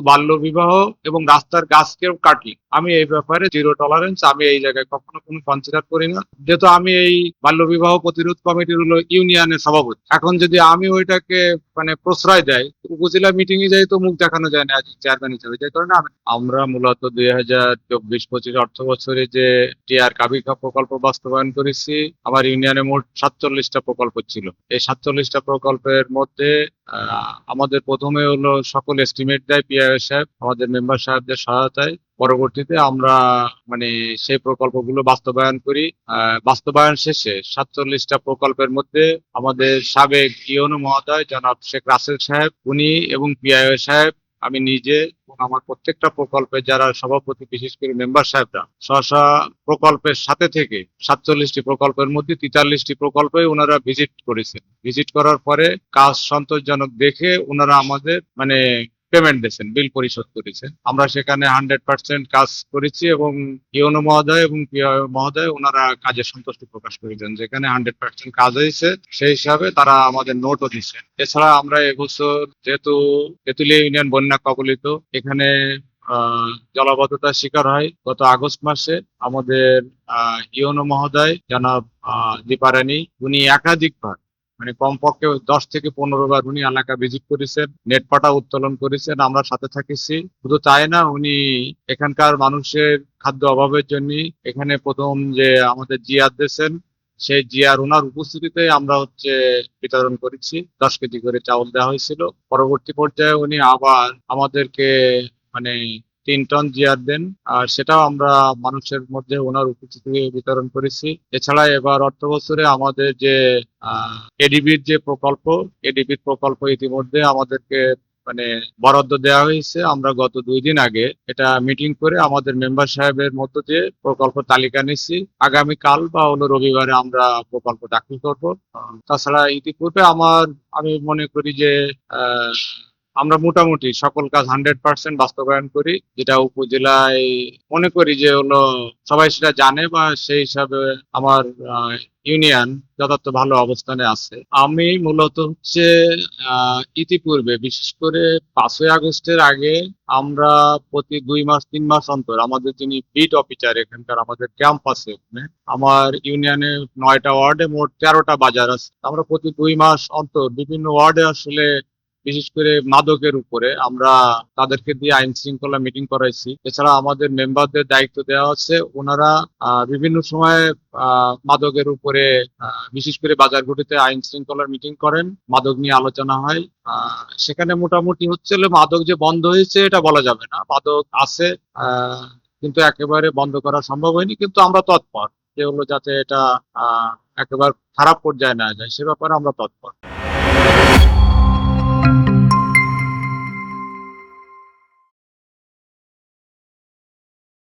বাল্য বিবাহ এবং রাস্তার গাছকেও কাটি আমি এই ব্যাপারে জিরো টলারেন্স আমি এই জায়গায় কখনো কোনো কনসিডার করি না। যেহেতু আমি এই বাল্য বিবাহ প্রতিরোধ কমিটির হলো ইউনিয়নের সভাপতি। এখন যদি আমি ওইটাকে মানে প্রশ্রয় দেয় উপজেলা মিটিং এ যাই তো মুখ দেখানো যায় না চেয়ারম্যান হিসেবে। যে কারণে আমি- আমরা মূলত দুই হাজার চব্বিশ পঁচিশ অর্থ বছরে যে টিআর কাবিকা প্রকল্প বাস্তবায়ন করেছি, আমার ইউনিয়নে মোট সাতচল্লিশটা প্রকল্প ছিল। এই সাতচল্লিশটা প্রকল্পের মধ্যে আমাদের প্রথমে হলো সকল এস্টিমেট দেয় পিআই সাহেব, আমাদের মেম্বার সাহেবদের সহায়তায়। পরবর্তীতে আমরা মানে সেই প্রকল্পগুলো বাস্তবায়ন করি। বাস্তবায়ন শেষে সাতচল্লিশটা প্রকল্পের মধ্যে আমাদের সাবেক ইয়নু মহোদয় জনাব শেখ রাসেল সাহেব, উনি এবং পিআইএ সাহেব আমি নিজে আমার প্রত্যেকটা প্রকল্পে যারা সভাপতি, বিশেষ করে মেম্বার সাহেবরা, সহসা প্রকল্পের সাথে থেকে সাতচল্লিশটি প্রকল্পের মধ্যে তেতাল্লিশটি প্রকল্পে ওনারা ভিজিট করেছেন। ভিজিট করার পরে কাজ সন্তোষজনক দেখে ওনারা আমাদের মানে পেমেন্ট দিয়েছেন বিল পরিশোধ করেছেন। আমরা সেখানে হান্ড্রেড পার্সেন্ট কাজ করেছি এবং ইউনো মহোদয় এবং মহোদয় ওনারা কাজে সন্তুষ্টি প্রকাশ করেছেন। যেখানে হান্ড্রেড পার্সেন্ট কাজ হয়েছে, সেই হিসাবে তারা আমাদের নোটও দিচ্ছেন এছাড়া আমরা এবছর যেহেতু তেঁতুলিয়া ইউনিয়ন বন্যা কবলিত, এখানে জলাবদ্ধতার শিকার হয়। গত আগস্ট মাসে আমাদের ইউনো মহোদয়, জনাব দীপারানী, উনি একাধিকবার মানে কমপক্ষে দশ থেকে পনেরো বার উনি এলাকা ভিজিট করেছেন, নেট পাটা উত্তোলন করেছেন, আমরা সাথে থাকিছি। শুধু তাই না, উনি এখানকার মানুষের খাদ্য অভাবের জন্য এখানে প্রথম যে আমাদের জিয়ার দিয়েছেন সেই জিয়ার ওনার উপস্থিতিতে আমরা হচ্ছে বিতরণ করেছি। দশ কেজি করে চাউল দেওয়া হয়েছিল। পরবর্তী পর্যায়ে উনি আবার আমাদেরকে মানে তিন টন জিয়ার দেন, আর সেটাও আমরা মানুষের মধ্যে ওনার উপস্থিতি বিতরণ করেছি। এছাড়া এবার অর্থ বছরে আমাদের যে এডিবির যে প্রকল্প, এডিবির প্রকল্প ইতিমধ্যে আমাদেরকে মানে বরাদ্দ দেওয়া হয়েছে। আমরা গত দুই দিন আগে এটা মিটিং করে আমাদের মেম্বার সাহেবের মধ্য দিয়ে প্রকল্প তালিকা নিচ্ছি আগামী কাল বা হলো রবিবারে আমরা প্রকল্প দাখিল করব। তাছাড়া ইতিপূর্বে আমার, আমি মনে করি যে আমরা মোটামুটি সকল কাজ হান্ড্রেড পার্সেন্ট বাস্তবায়ন করি, যেটা উপজেলায় মনে করি যে হলো সবাই সেটা জানে বা সেই হিসাবে আমার ইউনিয়ন যথার্থ ভালো অবস্থানে আছে। আমি মূলত হচ্ছে ইতিপূর্বে বিশেষ করে পাঁচই আগস্টের আগে আমরা প্রতি দুই মাস, তিন মাস অন্তর আমাদের যিনি বিট অফিসার এখানকার আমাদের ক্যাম্প আছে ওখানে আমার ইউনিয়নে নয়টা ওয়ার্ডে মোট তেরোটা বাজার আছে। আমরা প্রতি দুই মাস অন্তর বিভিন্ন ওয়ার্ডে আসলে বিশেষ করে মাদকের উপরে আমরা তাদেরকে দিয়ে আইন শৃঙ্খলা মিটিং করাইছি। এছাড়া আমাদের মেম্বারদের দায়িত্ব দেওয়া আছে ওনারা বিভিন্ন সময় মাদকের উপরে বিশেষ করে বাজারগুলিতে আইন শৃঙ্খলার মিটিং করেন, মাদক নিয়ে আলোচনা হয়। সেখানে মোটামুটি হচ্ছে মাদক যে বন্ধ হয়েছে, এটা বলা যাবে না। মাদক আছে কিন্তু একেবারে বন্ধ করা সম্ভব হয়নি, কিন্তু আমরা তৎপর। যে হলো যাতে এটা একেবারে খারাপ পর্যায়ে না যায়, সে ব্যাপারে আমরা তৎপর।